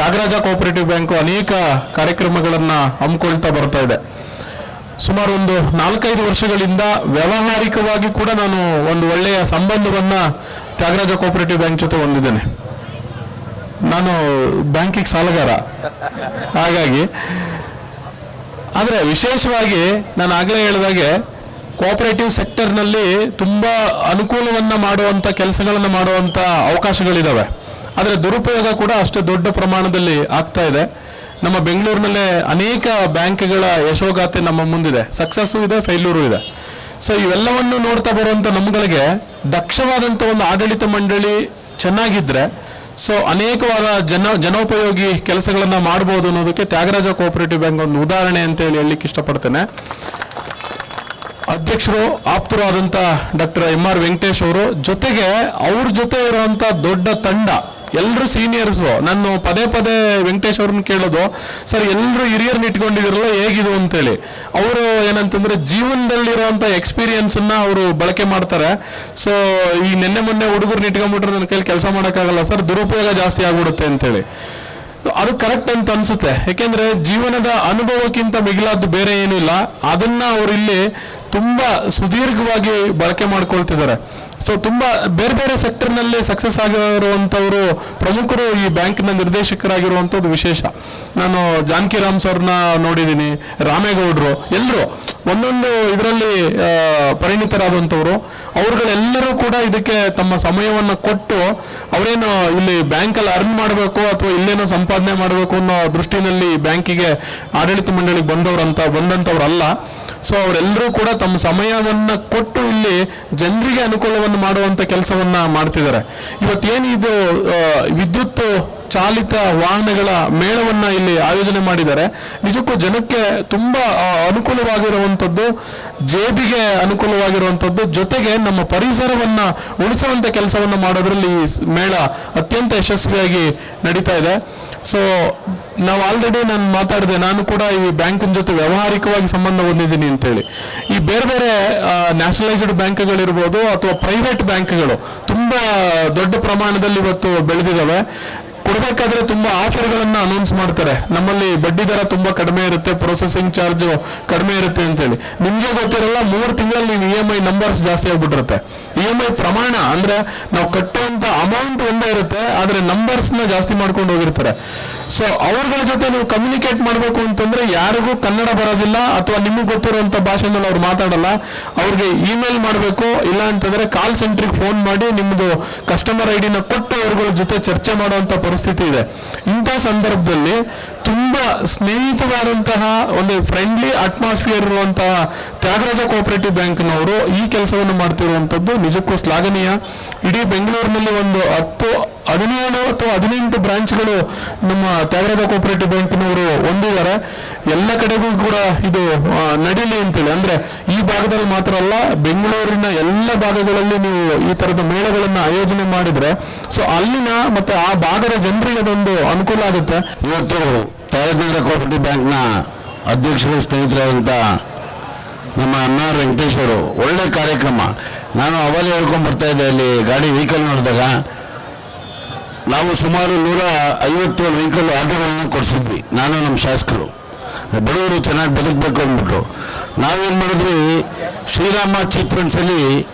Tyagaraja cooperative bank ಅನೇಕ ಕಾರ್ಯಕ್ರಮಗಳನ್ನು ಹಮ್ಮಿಕೊಳ್ತಾ ಬರ್ತಾ ಇದೆ. ಸುಮಾರು ಒಂದು ನಾಲ್ಕೈದು ವರ್ಷಗಳಿಂದ ವ್ಯಾವಹಾರಿಕವಾಗಿ ಕೂಡ ನಾನು ಒಂದು ಒಳ್ಳೆಯ ಸಂಬಂಧವನ್ನು ತ್ಯಾಗರಾಜ ಕೋಆಪರೇಟಿವ್ ಬ್ಯಾಂಕ್ ಜೊತೆ ಹೊಂದಿದ್ದೇನೆ. ನಾನು ಬ್ಯಾಂಕಿಗೆ ಸಾಲಗಾರ. ಹಾಗಾಗಿ ಆದರೆ ವಿಶೇಷವಾಗಿ ನಾನು ಆಗಲೇ ಹೇಳಿದಾಗೆ ಕೋಆಪರೇಟಿವ್ ಸೆಕ್ಟರ್ನಲ್ಲಿ ತುಂಬ ಅನುಕೂಲವನ್ನು ಮಾಡುವಂಥ ಕೆಲಸಗಳನ್ನು ಮಾಡುವಂಥ ಅವಕಾಶಗಳಿದ್ದಾವೆ ಆದರೆ ದುರುಪಯೋಗ ಕೂಡ ಅಷ್ಟು ದೊಡ್ಡ ಪ್ರಮಾಣದಲ್ಲಿ ಆಗ್ತಾ ಇದೆ. ನಮ್ಮ ಬೆಂಗಳೂರಿನಲ್ಲೇ ಅನೇಕ ಬ್ಯಾಂಕ್ಗಳ ಯಶೋಗಾಥೆ ನಮ್ಮ ಮುಂದಿದೆ. ಸಕ್ಸಸ್ಸು ಇದೆ ಫೈಲೂರು ಇದೆ. ಸೊ ಇವೆಲ್ಲವನ್ನು ನೋಡ್ತಾ ಬರುವಂಥ ನಮ್ಗಳಿಗೆ ದಕ್ಷವಾದಂಥ ಒಂದು ಆಡಳಿತ ಮಂಡಳಿ ಚೆನ್ನಾಗಿದ್ರೆ ಸೊ ಅನೇಕವಾದ ಜನ, ಜನೋಪಯೋಗಿ ಕೆಲಸಗಳನ್ನ ಮಾಡ್ಬೋದು ಅನ್ನೋದಕ್ಕೆ ತ್ಯಾಗರಾಜ ಕೋಆಪರೇಟಿವ್ ಬ್ಯಾಂಕ್ ಒಂದು ಉದಾಹರಣೆ ಅಂತ ಹೇಳಿ ಹೇಳಲಿಕ್ಕೆ ಇಷ್ಟಪಡ್ತೇನೆ. ಅಧ್ಯಕ್ಷರು, ಆಪ್ತರು ಆದಂತ ಡಾಕ್ಟರ್ ಎಂ ಆರ್ ವೆಂಕಟೇಶ್ ಅವರು ಜೊತೆಗೆ ಅವ್ರ ಜೊತೆ ಇರುವಂತ ದೊಡ್ಡ ತಂಡ ಎಲ್ಲರೂ ಸೀನಿಯರ್ಸು ನಾನು ಪದೇ ಪದೇ ವೆಂಕಟೇಶ್ ಅವ್ರನ್ನ ಕೇಳೋದು, ಸರ್ ಎಲ್ಲರೂ ಹಿರಿಯರ್ನ ಇಟ್ಕೊಂಡಿದಿರಲ್ಲ ಹೇಗಿದು ಅಂತೇಳಿ. ಅವರು ಏನಂತಂದ್ರೆ, ಜೀವನದಲ್ಲಿರುವಂತ ಎಕ್ಸ್ಪೀರಿಯನ್ಸ್ ಅನ್ನ ಅವರು ಬಳಕೆ ಮಾಡ್ತಾರೆ. ಸೊ ಈ ನಿನ್ನೆ ಮೊನ್ನೆ ಹುಡುಗರನ್ನ ಇಟ್ಕೊಂಡ್ಬಿಟ್ರೆ ನನ್ನ ಕೈಲಿ ಕೆಲಸ ಮಾಡೋಕ್ಕಾಗಲ್ಲ, ಸರ್, ದುರುಪಯೋಗ ಜಾಸ್ತಿ ಆಗ್ಬಿಡುತ್ತೆ ಅಂತೇಳಿ. ಅದು ಕರೆಕ್ಟ್ ಅಂತ ಅನ್ಸುತ್ತೆ. ಯಾಕೆಂದ್ರೆ ಜೀವನದ ಅನುಭವಕ್ಕಿಂತ ಮಿಗಿಲಾದ್ದು ಬೇರೆ ಏನಿಲ್ಲ ಅದನ್ನ ಅವರಿಲ್ಲಿ ತುಂಬಾ ಸುದೀರ್ಘವಾಗಿ ಬಳಕೆ ಮಾಡ್ಕೊಳ್ತಿದ್ದಾರೆ. ಸೊ ತುಂಬಾ ಬೇರೆ ಬೇರೆ ಸೆಕ್ಟರ್ನಲ್ಲಿ ಸಕ್ಸಸ್ ಆಗಿರುವಂತವರು ಪ್ರಮುಖರು ಈ ಬ್ಯಾಂಕಿನ ನಿರ್ದೇಶಕರಾಗಿರುವಂತದ್ದು ವಿಶೇಷ. ನಾನು ಜಾನಕಿ ರಾಮ್ ಸರ್ನ ನೋಡಿದ್ದೀನಿ, ರಾಮೇಗೌಡರು ಎಲ್ಲರೂ ಒಂದೊಂದು ಇದರಲ್ಲಿ ಪರಿಣಿತರಾದಂಥವ್ರು. ಅವ್ರುಗಳೆಲ್ಲರೂ ಕೂಡ ಇದಕ್ಕೆ ತಮ್ಮ ಸಮಯವನ್ನು ಕೊಟ್ಟು ಅವರೇನು ಇಲ್ಲಿ ಬ್ಯಾಂಕಲ್ಲಿ ಅರ್ನ್ ಮಾಡಬೇಕು ಅಥವಾ ಇಲ್ಲೇನೋ ಸಂಪಾದನೆ ಮಾಡಬೇಕು ಅನ್ನೋ ದೃಷ್ಟಿನಲ್ಲಿ ಬ್ಯಾಂಕಿಗೆ ಆಡಳಿತ ಮಂಡಳಿಗೆ ಬಂದವರಂತ, ಬಂದಂಥವ್ರಲ್ಲ. ಸೊ ಅವರೆಲ್ಲರೂ ಕೂಡ ತಮ್ಮ ಸಮಯವನ್ನು ಕೊಟ್ಟು ಇಲ್ಲಿ ಜನರಿಗೆ ಅನುಕೂಲವನ್ನು ಮಾಡುವಂಥ ಕೆಲಸವನ್ನ ಮಾಡ್ತಿದ್ದಾರೆ. ಇವತ್ತೇನಿದು ವಿದ್ಯುತ್ ಚಾಲಿತ ವಾಹನಗಳ ಮೇಳವನ್ನ ಇಲ್ಲಿ ಆಯೋಜನೆ ಮಾಡಿದ್ದಾರೆ. ನಿಜಕ್ಕೂ ಜನಕ್ಕೆ ತುಂಬಾ ಅನುಕೂಲವಾಗಿರುವಂಥದ್ದು ಜೇಬಿಗೆ ಅನುಕೂಲವಾಗಿರುವಂಥದ್ದು ಜೊತೆಗೆ ನಮ್ಮ ಪರಿಸರವನ್ನ ಉಳಿಸುವಂತ ಕೆಲಸವನ್ನ ಮಾಡೋದ್ರಲ್ಲಿ ಈ ಮೇಳ ಅತ್ಯಂತ ಯಶಸ್ವಿಯಾಗಿ ನಡೀತಾ ಇದೆ. ಸೊ ನಾವು ಆಲ್ರೆಡಿ ನಾನು ಮಾತಾಡಿದೆ, ನಾನು ಕೂಡ ಈ ಬ್ಯಾಂಕಿನ ಜೊತೆ ವ್ಯಾವಹಾರಿಕವಾಗಿ ಸಂಬಂಧ ಹೊಂದಿದ್ದೀನಿ ಅಂತೇಳಿ. ಈ ಬೇರೆ ಬೇರೆ ನ್ಯಾಷನಲೈಸ್ಡ್ ಬ್ಯಾಂಕ್ಗಳಿರ್ಬೋದು ಅಥವಾ ಪ್ರೈವೇಟ್ ಬ್ಯಾಂಕ್ಗಳು ತುಂಬಾ ದೊಡ್ಡ ಪ್ರಮಾಣದಲ್ಲಿ ಇವತ್ತು ಬೆಳೆದಿದ್ದಾವೆ. ಕೊಡಬೇಕಾದ್ರೆ ತುಂಬಾ ಆಫರ್ಗಳನ್ನ ಅನೌನ್ಸ್ ಮಾಡ್ತಾರೆ. ನಮ್ಮಲ್ಲಿ ಬಡ್ಡಿ ದರ ತುಂಬಾ ಕಡಿಮೆ ಇರುತ್ತೆ ಪ್ರೊಸೆಸಿಂಗ್ ಚಾರ್ಜ್ ಕಡಿಮೆ ಇರುತ್ತೆ ಅಂತ ಹೇಳಿ ನಿಮ್ಗೆ ಗೊತ್ತಿರಲ್ಲ, ಮೂರು ತಿಂಗಳಲ್ಲಿ ನೀವು ಇ ಎಂ ಐ ನಂಬರ್ಸ್ ಜಾಸ್ತಿ ಆಗ್ಬಿಟ್ಟಿರುತ್ತೆ. ಇ ಎಂ ಐ ಪ್ರಮಾಣ ಅಂದ್ರೆ ನಾವು ಕಟ್ಟುವಂತ ಅಮೌಂಟ್ ಒಂದೇ ಇರುತ್ತೆ, ಆದ್ರೆ ನಂಬರ್ಸ್ನ ಜಾಸ್ತಿ ಮಾಡ್ಕೊಂಡು ಹೋಗಿರ್ತಾರೆ. ಸೊ ಅವ್ರಗಳ ಜೊತೆ ನೀವು ಕಮ್ಯುನಿಕೇಟ್ ಮಾಡಬೇಕು ಅಂತಂದ್ರೆ ಯಾರಿಗೂ ಕನ್ನಡ ಬರೋದಿಲ್ಲ ಅಥವಾ ನಿಮಗೆ ಗೊತ್ತಿರುವಂತ ಭಾಷೆನಲ್ಲಿ ಅವ್ರು ಮಾತಾಡಲ್ಲ, ಅವ್ರಿಗೆ ಇಮೇಲ್ ಮಾಡಬೇಕು, ಇಲ್ಲ ಅಂತಂದ್ರೆ ಕಾಲ್ ಸೆಂಟ್ರಿಗೆ ಫೋನ್ ಮಾಡಿ ನಿಮ್ಮದು ಕಸ್ಟಮರ್ ಐಡಿನ ಕೊಟ್ಟು ಅವ್ರಗಳ ಜೊತೆ ಚರ್ಚೆ ಮಾಡುವಂತ ಪರಿಸ್ಥಿತಿ ಇದೆ. ಇಂಥ ಸಂದರ್ಭದಲ್ಲಿ ತುಂಬಾ ಸ್ನೇಹಿತವಾದಂತಹ ಒಂದು ಫ್ರೆಂಡ್ಲಿ ಅಟ್ಮಾಸ್ಫಿಯರ್ ಇರುವಂತಹ ತ್ಯಾಗರಾಜ ಕೋಆಪರೇಟಿವ್ ಬ್ಯಾಂಕ್ನವರು ಈ ಕೆಲಸವನ್ನು ಮಾಡ್ತಿರುವಂಥದ್ದು ನಿಜಕ್ಕೂ ಶ್ಲಾಘನೀಯ. ಇಡೀ ಬೆಂಗಳೂರಿನಲ್ಲಿ ಒಂದು ಹತ್ತು ಹದಿನೇಳು ಅಥವಾ ಹದಿನೆಂಟು ಬ್ರಾಂಚ್ಗಳು ನಮ್ಮ ತ್ಯಾಗರಾಜ ಕೋಆಪರೇಟಿವ್ ಬ್ಯಾಂಕ್ನವರು ಹೊಂದಿದ್ದಾರೆ. ಎಲ್ಲ ಕಡೆಗೂ ಕೂಡ ಇದು ನಡೀಲಿ ಅಂತೇಳಿ. ಅಂದ್ರೆ ಈ ಭಾಗದಲ್ಲಿ ಮಾತ್ರ ಅಲ್ಲ, ಬೆಂಗಳೂರಿನ ಎಲ್ಲ ಭಾಗಗಳಲ್ಲಿ ನೀವು ಈ ತರದ ಮೇಳಗಳನ್ನ ಆಯೋಜನೆ ಮಾಡಿದ್ರೆ, ಸೊ ಅಲ್ಲಿನ ಮತ್ತೆ ಆ ಭಾಗದ ಜನರಿಗೆ ಅದೊಂದು ಅನುಕೂಲ ಆಗುತ್ತೆ. ಇವತ್ತು ತ್ಯಾಗರಾಜೇಂದ್ರ ಕೋಪರೇಟಿವ್ ಬ್ಯಾಂಕ್ನ ಅಧ್ಯಕ್ಷರು ಸ್ನೇಹಿತರಾದಂಥ ನಮ್ಮ ಎಂ ಆರ್ ವೆಂಕಟೇಶ್ ಒಳ್ಳೆ ಕಾರ್ಯಕ್ರಮ. ನಾನು ಅವಲೇ ಹೇಳ್ಕೊಂಡು ಬರ್ತಾ ಇದ್ದೆ ಅಲ್ಲಿ ಗಾಡಿ ವೆಹಿಕಲ್ ನೋಡಿದಾಗ. ನಾವು ಸುಮಾರು ನೂರ ಐವತ್ತೇಳು ವೆಹಿಕಲ್ ಆರ್ಡರ್ಗಳನ್ನ ಕೊಡಿಸಿದ್ವಿ. ನಾನು ನಮ್ಮ ಶಾಸಕರು. ಬಡವರು ಚೆನ್ನಾಗಿ ಬದುಕಬೇಕು ಅಂದ್ಬಿಟ್ಟು ನಾವೇನು ಮಾಡಿದ್ವಿ? ಶ್ರೀರಾಮ ಚಿತ್ರಣಸಲ್ಲಿ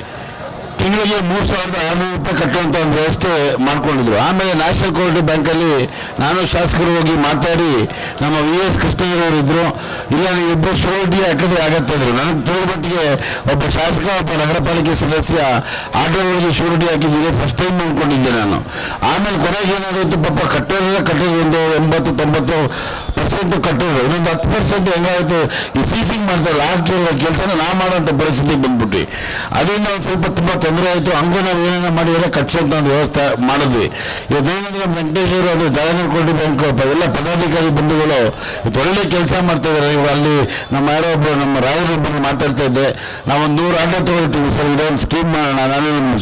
ತಿಂಗಳಿಗೆ ಮೂರು ಸಾವಿರದ ಆರುನೂರು ರೂಪಾಯಿ ಕಟ್ಟುವಂಥ ಒಂದು ವ್ಯವಸ್ಥೆ ಮಾಡಿಕೊಂಡಿದ್ರು. ಆಮೇಲೆ ನ್ಯಾಷನಲ್ ಕೋಆಪರೇಟಿವ್ ಬ್ಯಾಂಕಲ್ಲಿ ನಾನು ಶಾಸಕರು ಹೋಗಿ ಮಾತಾಡಿ ನಮ್ಮ ವಿ ಎಸ್ ಕೃಷ್ಣಯ್ಯನವರು ಇದ್ರು. ಇಲ್ಲ, ನೀವು ಇಬ್ಬರು ಶೂರಿಟಿ ಹಾಕಿದ್ರೆ ಆಗತ್ತೆ ಅಂದ್ರು. ನನಗೆ ತಿಳಿದ ಮಟ್ಟಿಗೆ ಒಬ್ಬ ಶಾಸಕ, ಒಬ್ಬ ನಗರ ಪಾಲಿಕೆ ಸದಸ್ಯ ಆಟೋಗಳಿಗೆ ಶೂರಿಟಿ ಹಾಕಿದ್ದೀನಿ ಫಸ್ಟ್ ಟೈಮ್ ಅಂದ್ಕೊಂಡಿದ್ದೆ ನಾನು. ಆಮೇಲೆ ಕೊನೆಗೆ ಏನಾಗುತ್ತೆ ಪಾಪ ಕಟ್ಟೋರೆಲ್ಲ ಕಟ್ಟೋದು ಒಂದು ಎಂಬತ್ತು ತೊಂಬತ್ತು ಪರ್ಸೆಂಟ್ ಕಟ್ಟೋದು ಇನ್ನೊಂದು ಹತ್ತು ಪರ್ಸೆಂಟ್ ಹೆಂಗಾಯ್ತು? ಈ ಸೀಸಿಂಗ್ ಮಾಡ್ತಾರೆ ಲಾಸ್ಟ್ ಕೆಲಸನ ನಾ ಮಾಡೋಂಥ ಪರಿಸ್ಥಿತಿಗೆ ಬಂದ್ಬಿಟ್ವಿ. ಅದರಿಂದ ಒಂದು ಸ್ವಲ್ಪ ತುಂಬ ತೊಂದರೆ ಆಯಿತು. ಹಂಗೂ ನಾವು ಏನೇನೋ ಮಾಡಿದ್ರೆ ಕಟ್ಸೋಂಥ ಒಂದು ವ್ಯವಸ್ಥೆ ಮಾಡಿದ್ವಿ. ಇವತ್ತೇನಂದ್ರೆ ವೆಂಕಟೇಶ್ವರ ವೆಂಕಟೇಶ್ ಅದು ದಯಾನಂದ ಕೋಟಿ ಬ್ಯಾಂಕ್ ಎಲ್ಲ ಪದಾಧಿಕಾರಿ ಬಂಧುಗಳು ಒಳ್ಳೆ ಕೆಲಸ ಮಾಡ್ತಾ ಇದ್ದಾರೆ. ಇವಾಗ ಅಲ್ಲಿ ನಮ್ಮ ಯಾರೋ ಒಬ್ಬರು ನಮ್ಮ ರಾಯರೊಬ್ಬರು ಮಾತಾಡ್ತಾ ಇದ್ದೆ. ನಾವೊಂದು ನೂರು ಆಟೋ ತೊಗೊಳ್ತೀವಿ ಸರ್ ಒಂದು ಸ್ಕೀಮ್ ಮಾಡೋಣ. ನಾನು ನಮ್ಮ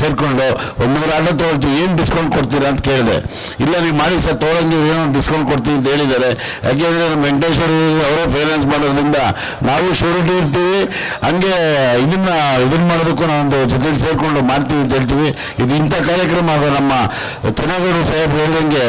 ಸೇರಿಕೊಂಡು ಒಂದು ನೂರು ಆಟೋ ತೊಗೊಳ್ತೀವಿ. ಏನು ಡಿಸ್ಕೌಂಟ್ ಕೊಡ್ತೀರಾ ಅಂತ ಕೇಳಿದೆ. ಇಲ್ಲ, ನೀವು ಮಾಡಿ ಸರ್ ತೊಗೊಳಂಗೆ ಏನೋ ಡಿಸ್ಕೌಂಟ್ ಕೊಡ್ತೀವಿ ಅಂತ ಹೇಳಿದ್ದಾರೆ. ಇದ್ದಾರೆ ಯಾಕೆಂದರೆ ನಮ್ಮ ವೆಂಕಟೇಶ್ವರ ಅವರು ಫೈನಾನ್ಸ್ ಮಾಡೋದ್ರಿಂದ ನಾವು ಶೂರಿಟಿ ಇರ್ತೀವಿ. ಹಂಗೆ ಇದನ್ನ ಇದನ್ನ ಮಾಡೋದಕ್ಕೂ ನಾವೊಂದು ಜೊತೆ ಸೇರಿಕೊಂಡು ಮಾಡ್ತೀವಿ ಅಂತ ಹೇಳ್ತೀವಿ. ಇದು ಇಂಥ ಕಾರ್ಯಕ್ರಮ ನಮ್ಮ ತನಗೂರು ಸಾಹೇಬ್ ಹೇಳಿದಂಗೆ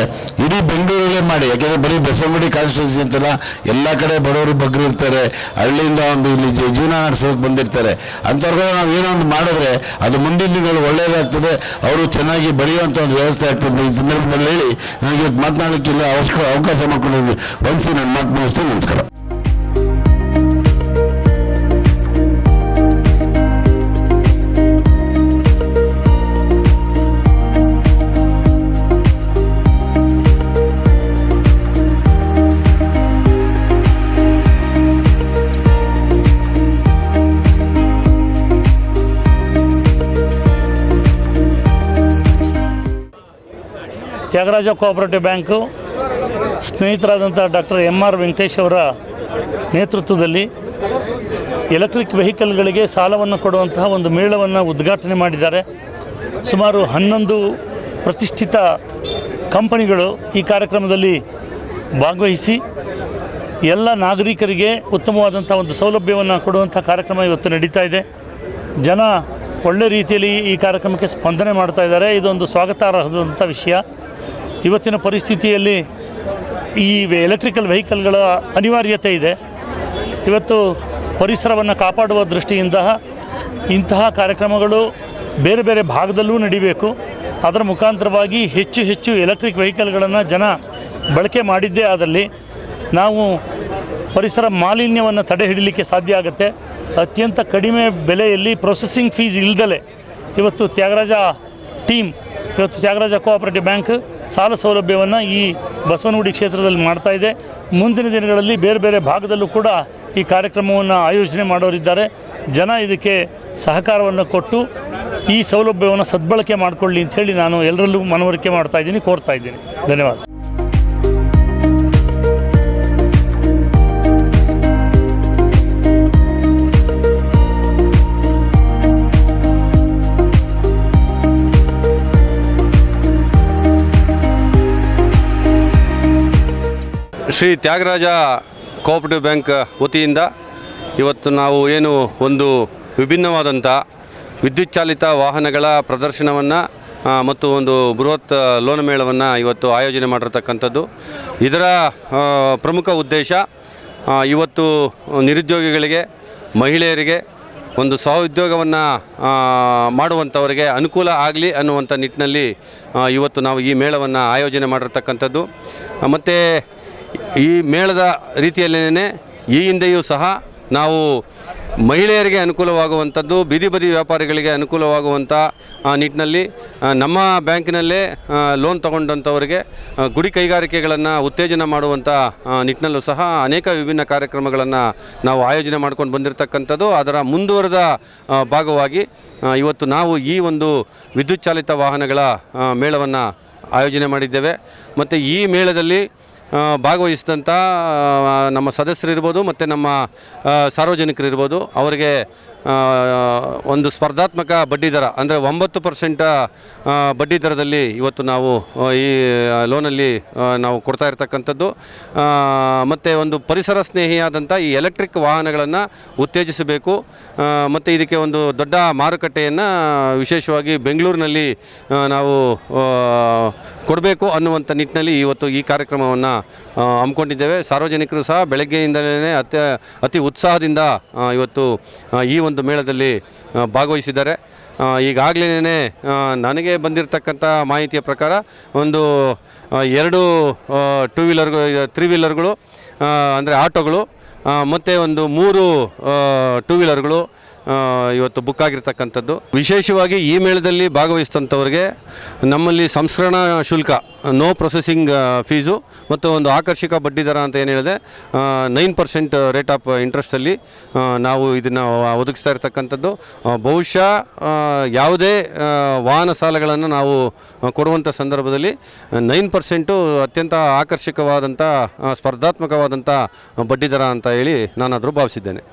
ಇಡೀ ಬೆಂಗಳೂರಲ್ಲೇ ಮಾಡಿ. ಯಾಕೆಂದರೆ ಬರೀ ಬಸವನಗುಡಿ ಕಾನ್ಸ್ಟಿಟ್ಯೂನ್ಸಿ ಅಂತಲ್ಲ, ಎಲ್ಲ ಕಡೆ ಬಡವರು ಬಗ್ಗರು ಇರ್ತಾರೆ. ಹಳ್ಳಿಯಿಂದ ಒಂದು ಇಲ್ಲಿ ಜೀವನ ನಡೆಸೋಕೆ ಬಂದಿರ್ತಾರೆ. ಅಂಥವ್ರಿಗೆ ನಾವು ಏನೋ ಒಂದು ಮಾಡಿದ್ರೆ ಅದು ಮುಂದಿನ ದಿನಗಳು ಒಳ್ಳೆಯದಾಗ್ತದೆ ಅವರು ಚೆನ್ನಾಗಿ ಬೆಳೆಯುವಂಥ ಒಂದು ವ್ಯವಸ್ಥೆ ಆಗ್ತದೆ. ಈ ಸಂದರ್ಭದಲ್ಲಿ ಹೇಳಿ, ನನಗೆ ಇವತ್ತು ಮಾತನಾಡಲಿಕ್ಕಿಲ್ಲ ಅವಶ್ಯ, ಅವಕಾಶ ಮಾಡ್ಕೊಂಡಿದ್ವಿ ಒಂದ್ಸಿ ನಾನು ಮಾತು ಮುಗಿಸ್ತೀನಿ ನಮಸ್ಕಾರ ತ್ಯಾಗರಾಜ ಕೋಆಪರೇಟಿವ್ ಬ್ಯಾಂಕು ಸ್ನೇಹಿತರಾದಂಥ ಡಾಕ್ಟರ್ ಎಂ ಆರ್ ವೆಂಕಟೇಶ್ ಅವರ ನೇತೃತ್ವದಲ್ಲಿ ಎಲೆಕ್ಟ್ರಿಕ್ ವೆಹಿಕಲ್ಗಳಿಗೆ ಸಾಲವನ್ನು ಕೊಡುವಂತಹ ಒಂದು ಮೇಳವನ್ನು ಉದ್ಘಾಟನೆ ಮಾಡಿದ್ದಾರೆ. ಸುಮಾರು ಹನ್ನೊಂದು ಪ್ರತಿಷ್ಠಿತ ಕಂಪನಿಗಳು ಈ ಕಾರ್ಯಕ್ರಮದಲ್ಲಿ ಭಾಗವಹಿಸಿ ಎಲ್ಲ ನಾಗರಿಕರಿಗೆ ಉತ್ತಮವಾದಂಥ ಒಂದು ಸೌಲಭ್ಯವನ್ನು ಕೊಡುವಂಥ ಕಾರ್ಯಕ್ರಮ ಇವತ್ತು ನಡೀತಾ ಇದೆ. ಜನ ಒಳ್ಳೆ ರೀತಿಯಲ್ಲಿ ಈ ಕಾರ್ಯಕ್ರಮಕ್ಕೆ ಸ್ಪಂದನೆ ಮಾಡ್ತಾ ಇದ್ದಾರೆ. ಇದೊಂದು ಸ್ವಾಗತಾರ್ಹದಂಥ ವಿಷಯ. ಇವತ್ತಿನ ಪರಿಸ್ಥಿತಿಯಲ್ಲಿ ಈ ಎಲೆಕ್ಟ್ರಿಕಲ್ ವೆಹಿಕಲ್ಗಳ ಅನಿವಾರ್ಯತೆ ಇದೆ. ಇವತ್ತು ಪರಿಸರವನ್ನು ಕಾಪಾಡುವ ದೃಷ್ಟಿಯಿಂದ ಇಂತಹ ಕಾರ್ಯಕ್ರಮಗಳು ಬೇರೆ ಬೇರೆ ಭಾಗದಲ್ಲೂ ನಡಿಬೇಕು. ಅದರ ಮುಖಾಂತರವಾಗಿ ಹೆಚ್ಚು ಹೆಚ್ಚು ಎಲೆಕ್ಟ್ರಿಕ್ ವೆಹಿಕಲ್ಗಳನ್ನು ಜನ ಬಳಕೆ ಮಾಡಿದ್ದೇ ಆದಲ್ಲಿ ನಾವು ಪರಿಸರ ಮಾಲಿನ್ಯವನ್ನು ತಡೆ ಹಿಡಲಿಕ್ಕೆ ಸಾಧ್ಯ ಆಗುತ್ತೆ. ಅತ್ಯಂತ ಕಡಿಮೆ ಬೆಲೆಯಲ್ಲಿ ಪ್ರೊಸೆಸಿಂಗ್ ಫೀಸ್ ಇಲ್ದಲೆ ಇವತ್ತು ತ್ಯಾಗರಾಜ ಟೀಮ್ ಇವತ್ತು ತ್ಯಾಗರಾಜ ಕೋಆಪರೇಟಿವ್ ಬ್ಯಾಂಕ್ ಸಾಲ ಸೌಲಭ್ಯವನ್ನು ಈ ಬಸವನಗುಡಿ ಕ್ಷೇತ್ರದಲ್ಲಿ ಮಾಡ್ತಾ ಇದೆ. ಮುಂದಿನ ದಿನಗಳಲ್ಲಿ ಬೇರೆ ಬೇರೆ ಭಾಗದಲ್ಲೂ ಕೂಡ ಈ ಕಾರ್ಯಕ್ರಮವನ್ನು ಆಯೋಜನೆ ಮಾಡೋರಿದ್ದಾರೆ. ಜನ ಇದಕ್ಕೆ ಸಹಕಾರವನ್ನು ಕೊಟ್ಟು ಈ ಸೌಲಭ್ಯವನ್ನು ಸದ್ಬಳಕೆ ಮಾಡಿಕೊಳ್ಳಿ ಅಂಥೇಳಿ ನಾನು ಎಲ್ಲರಲ್ಲೂ ಮನವರಿಕೆ ಮಾಡ್ತಾ ಇದ್ದೀನಿ, ಕೋರ್ತಾ ಇದ್ದೀನಿ. ಧನ್ಯವಾದ. ಶ್ರೀ ತ್ಯಾಗರಾಜ ಕೋಆಪರೇಟಿವ್ ಬ್ಯಾಂಕ್ ವತಿಯಿಂದ ಇವತ್ತು ನಾವು ಏನು ಒಂದು ವಿಭಿನ್ನವಾದಂಥ ವಿದ್ಯುತ್ ಚಾಲಿತ ವಾಹನಗಳ ಪ್ರದರ್ಶನವನ್ನು ಮತ್ತು ಒಂದು ಬೃಹತ್ ಲೋನ ಮೇಳವನ್ನು ಇವತ್ತು ಆಯೋಜನೆ ಮಾಡಿರ್ತಕ್ಕಂಥದ್ದು. ಇದರ ಪ್ರಮುಖ ಉದ್ದೇಶ ಇವತ್ತು ನಿರುದ್ಯೋಗಿಗಳಿಗೆ, ಮಹಿಳೆಯರಿಗೆ ಒಂದು ಸ್ವಉದ್ಯೋಗವನ್ನು ಮಾಡುವಂಥವರಿಗೆ ಅನುಕೂಲ ಆಗಲಿ ಅನ್ನುವಂಥ ನಿಟ್ಟಿನಲ್ಲಿ ಇವತ್ತು ನಾವು ಈ ಮೇಳವನ್ನು ಆಯೋಜನೆ ಮಾಡಿರ್ತಕ್ಕಂಥದ್ದು. ಮತ್ತು ಈ ಮೇಳದ ರೀತಿಯಲ್ಲೇ ಈ ಹಿಂದೆಯೂ ಸಹ ನಾವು ಮಹಿಳೆಯರಿಗೆ ಅನುಕೂಲವಾಗುವಂಥದ್ದು, ಬೀದಿ ಬದಿ ವ್ಯಾಪಾರಿಗಳಿಗೆ ಅನುಕೂಲವಾಗುವಂಥ ನಿಟ್ಟಿನಲ್ಲಿ ನಮ್ಮ ಬ್ಯಾಂಕಿನಲ್ಲೇ ಲೋನ್ ತಗೊಂಡಂಥವರಿಗೆ ಗುಡಿ ಕೈಗಾರಿಕೆಗಳನ್ನು ಉತ್ತೇಜನ ಮಾಡುವಂಥ ನಿಟ್ಟಿನಲ್ಲೂ ಸಹ ಅನೇಕ ವಿಭಿನ್ನ ಕಾರ್ಯಕ್ರಮಗಳನ್ನು ನಾವು ಆಯೋಜನೆ ಮಾಡ್ಕೊಂಡು ಬಂದಿರತಕ್ಕಂಥದ್ದು. ಅದರ ಮುಂದುವರೆದ ಭಾಗವಾಗಿ ಇವತ್ತು ನಾವು ಈ ಒಂದು ವಿದ್ಯುತ್ ಚಾಲಿತ ವಾಹನಗಳ ಮೇಳವನ್ನು ಆಯೋಜನೆ ಮಾಡಿದ್ದೇವೆ. ಮತ್ತು ಈ ಮೇಳದಲ್ಲಿ ಭಾಗವಹಿಸಿದಂಥ ನಮ್ಮ ಸದಸ್ಯರಿರ್ಬೋದು ಮತ್ತು ನಮ್ಮ ಸಾರ್ವಜನಿಕರಿರ್ಬೋದು ಅವರಿಗೆ ಒಂದು ಸ್ಪರ್ಧಾತ್ಮಕ ಬಡ್ಡಿ ದರ, ಅಂದರೆ ಒಂಬತ್ತು ಪರ್ಸೆಂಟ ಬಡ್ಡಿ ದರದಲ್ಲಿ ಇವತ್ತು ನಾವು ಈ ಲೋನಲ್ಲಿ ನಾವು ಕೊಡ್ತಾ ಇರತಕ್ಕಂಥದ್ದು. ಮತ್ತು ಒಂದು ಪರಿಸರ ಸ್ನೇಹಿಯಾದಂಥ ಈ ಎಲೆಕ್ಟ್ರಿಕ್ ವಾಹನಗಳನ್ನು ಉತ್ತೇಜಿಸಬೇಕು. ಮತ್ತು ಇದಕ್ಕೆ ಒಂದು ದೊಡ್ಡ ಮಾರುಕಟ್ಟೆಯನ್ನು ವಿಶೇಷವಾಗಿ ಬೆಂಗಳೂರಿನಲ್ಲಿ ನಾವು ಕೊಡಬೇಕು ಅನ್ನುವಂಥ ನಿಟ್ಟಿನಲ್ಲಿ ಇವತ್ತು ಈ ಕಾರ್ಯಕ್ರಮವನ್ನು ಹಮ್ಮಿಕೊಂಡಿದ್ದೇವೆ. ಸಾರ್ವಜನಿಕರು ಸಹ ಬೆಳಗ್ಗೆಯಿಂದಲೇ ಅತ್ಯ, ಅತಿ ಉತ್ಸಾಹದಿಂದ ಇವತ್ತು ಈ ಮೇಳದಲ್ಲಿ ಭಾಗವಹಿಸಿದ್ದಾರೆ. ಈಗಾಗಲೇ ನನಗೆ ಬಂದಿರತಕ್ಕಂಥ ಮಾಹಿತಿಯ ಪ್ರಕಾರ ಒಂದು ಎರಡು ಟೂ ವೀಲರ್ಗಳು ತ್ರೀ ವೀಲರ್ಗಳು ಅಂದರೆ ಆಟೋಗಳು ಮತ್ತು ಒಂದು ಮೂರು ಟೂ ವೀಲರ್ಗಳು ಇವತ್ತು ಬುಕ್ ಆಗಿರ್ತಕ್ಕಂಥದ್ದು. ವಿಶೇಷವಾಗಿ ಈ ಮೇಳದಲ್ಲಿ ಭಾಗವಹಿಸಿದಂಥವ್ರಿಗೆ ನಮ್ಮಲ್ಲಿ ಸಂಸ್ಕರಣಾ ಶುಲ್ಕ ನೋ ಪ್ರೊಸೆಸಿಂಗ್ ಫೀಸು ಮತ್ತು ಒಂದು ಆಕರ್ಷಕ ಬಡ್ಡಿ ದರ ಅಂತ ಏನು ಹೇಳಿದೆ ನೈನ್ ಪರ್ಸೆಂಟ್ ರೇಟ್ ಆಫ್ ಇಂಟ್ರೆಸ್ಟಲ್ಲಿ ನಾವು ಇದನ್ನು ಒದಗಿಸ್ತಾ ಇರ್ತಕ್ಕಂಥದ್ದು. ಬಹುಶಃ ಯಾವುದೇ ವಾಹನ ಸಾಲಗಳನ್ನು ನಾವು ಕೊಡುವಂಥ ಸಂದರ್ಭದಲ್ಲಿ ನೈನ್ ಪರ್ಸೆಂಟು ಅತ್ಯಂತ ಆಕರ್ಷಕವಾದಂಥ ಸ್ಪರ್ಧಾತ್ಮಕವಾದಂಥ ಬಡ್ಡಿ ದರ ಅಂತ ಹೇಳಿ ನಾನಾದರೂ ಭಾವಿಸಿದ್ದೇನೆ.